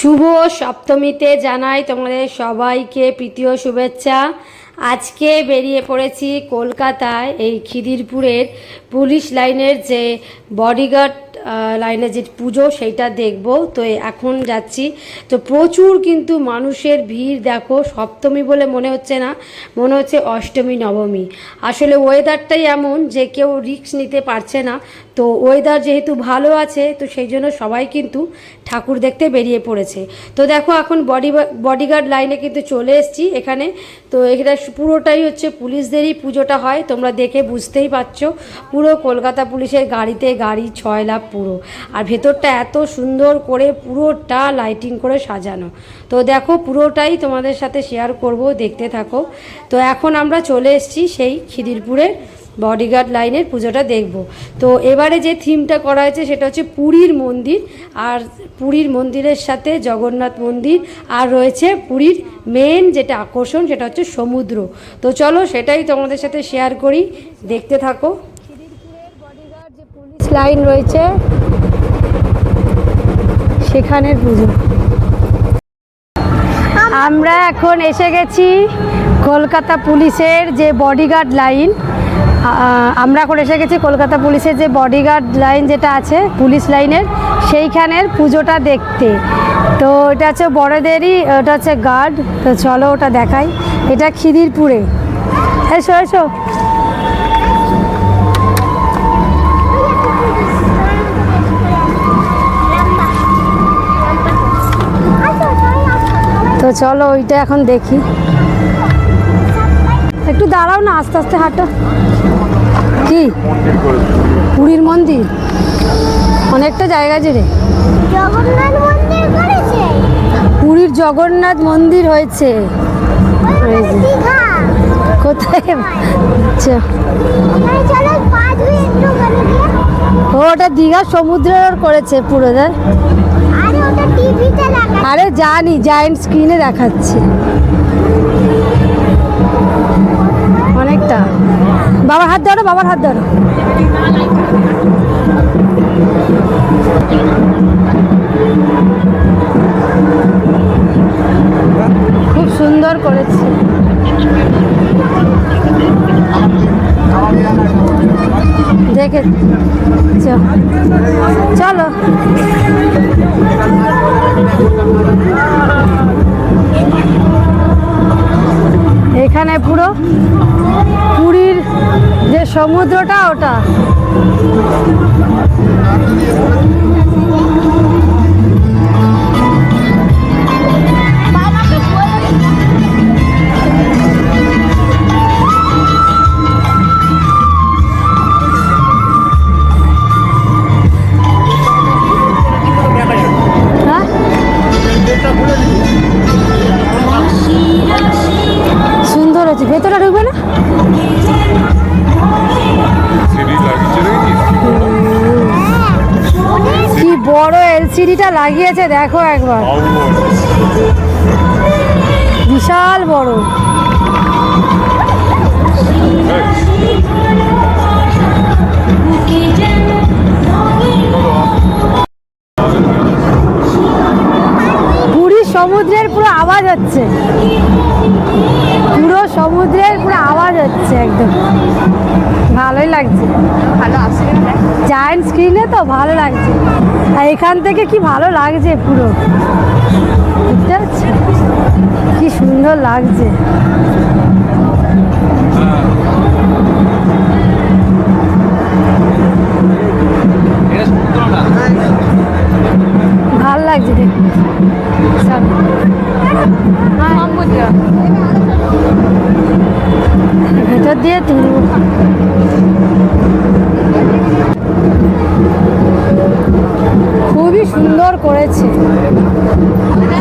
শুভ সপ্তমীতে জানাই তোমাদের সবাইকে প্রীতীয় শুভেচ্ছা। আজকে বেরিয়ে পড়েছি কলকাতায়, এই খিদিরপুরের পুলিশ লাইনের যে বডিগার্ড লাইনের যে পুজো সেইটা দেখব। তো এখন যাচ্ছি। তো প্রচুর কিন্তু মানুষের ভিড়, দেখো, সপ্তমী বলে মনে হচ্ছে না, মনে হচ্ছে অষ্টমী, নবমী। আসলে ওয়েদারটাই এমন যে কেউ রিস্ক নিতে পারছে না। তো ওয়েদার যেহেতু ভালো আছে, তো সেই জন্য সবাই কিন্তু ঠাকুর দেখতে বেরিয়ে পড়েছে। তো দেখো, এখন বডি বডিগার্ড লাইনে কিন্তু চলে এসেছি। এখানে তো এটা পুরোটাই হচ্ছে পুলিশদেরই পুজোটা হয়, তোমরা দেখে বুঝতেই পারছ। পুরো কলকাতা পুলিশের গাড়িতে গাড়ি, ছয় লাভ পুরো। আর ভেতরটা এত সুন্দর করে পুরোটা লাইটিং করে সাজানো। তো দেখো, পুরোটাই তোমাদের সাথে শেয়ার করব, দেখতে থাকো। তো এখন আমরা চলে এসেছি সেই খিদিরপুরের বডিগার্ড লাইনের পুজোটা দেখব। তো এবারে যে থিমটা করা হয়েছে সেটা হচ্ছে পুরীর মন্দির, আর পুরীর মন্দিরের সাথে জগন্নাথ মন্দির, আর রয়েছে পুরীর মেন যেটা আকর্ষণ সেটা হচ্ছে সমুদ্র। তো চলো সেটাই তোমাদের সাথে শেয়ার করি, দেখতে থাকো। যে পুলিশ লাইন রয়েছে, সেখানের পুজো। আমরা এখন এসে গেছি কলকাতা পুলিশের যে বডিগার্ড লাইন আমরা এখন এসে গেছি কলকাতা পুলিশের যে বডিগার্ড লাইন যেটা আছে, পুলিশ লাইনের, সেইখানের পুজোটা দেখতে। তো এটা হচ্ছে বড়দেরই, ওটা হচ্ছে গার্ড তো চলো ওটা দেখাই। এটা খিদিরপুরে। এসো এসো। তো চলো ওইটা এখন দেখি। একটু দাঁড়াও না আস্তে আস্তে হাঁটো। কি? পুরীর মন্দির? অনেকটা জায়গা জুড়ে পুরীর জগন্নাথ মন্দির হয়েছে। কোথায়? ওটা দীঘা সমুদ্রের করেছে পুরোদের। আরে জানি জায়েন্ট স্ক্রিনে দেখাচ্ছে। অনেকটা। বাবার হাত ধরো বাবার হাত ধরো। খুব সুন্দর করেছে। দেখে চ- চলো। এখানে পুরো পুরীর যে সমুদ্রটা ওটা। এলসিডিটা লাগিয়েছে, দেখো একবার। বিশাল বড়। পুরী সমুদ্রের পুরো আওয়াজ হচ্ছে। পুরো সমুদ্রের পুরো আওয়াজ হচ্ছে একদম। ভালোই লাগছে। ভালো আসছে জায়েন্ট স্ক্রিনে তো ভালো লাগছে। আর এখান থেকে কি ভালো লাগছে পুরো? বুঝতে পারছ? কি সুন্দর লাগছে। ভালো লাগছে হ্যাঁ, ভেতর দিয়ে তুলব। সুন্দর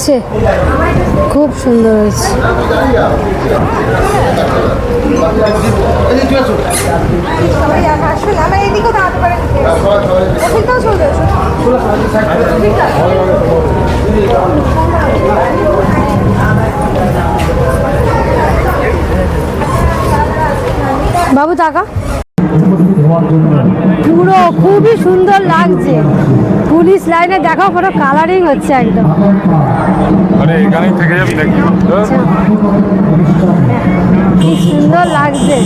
লাগছে খুব সুন্দর হয়েছে। বাবু টাকা পুরো খুবই সুন্দর লাগছে। পুলিশ লাইনে দেখো পুরো কালারিং হচ্ছে একদম। আরে এখানেই থেকে যাবি নাকি? কি সুন্দর লাগছে।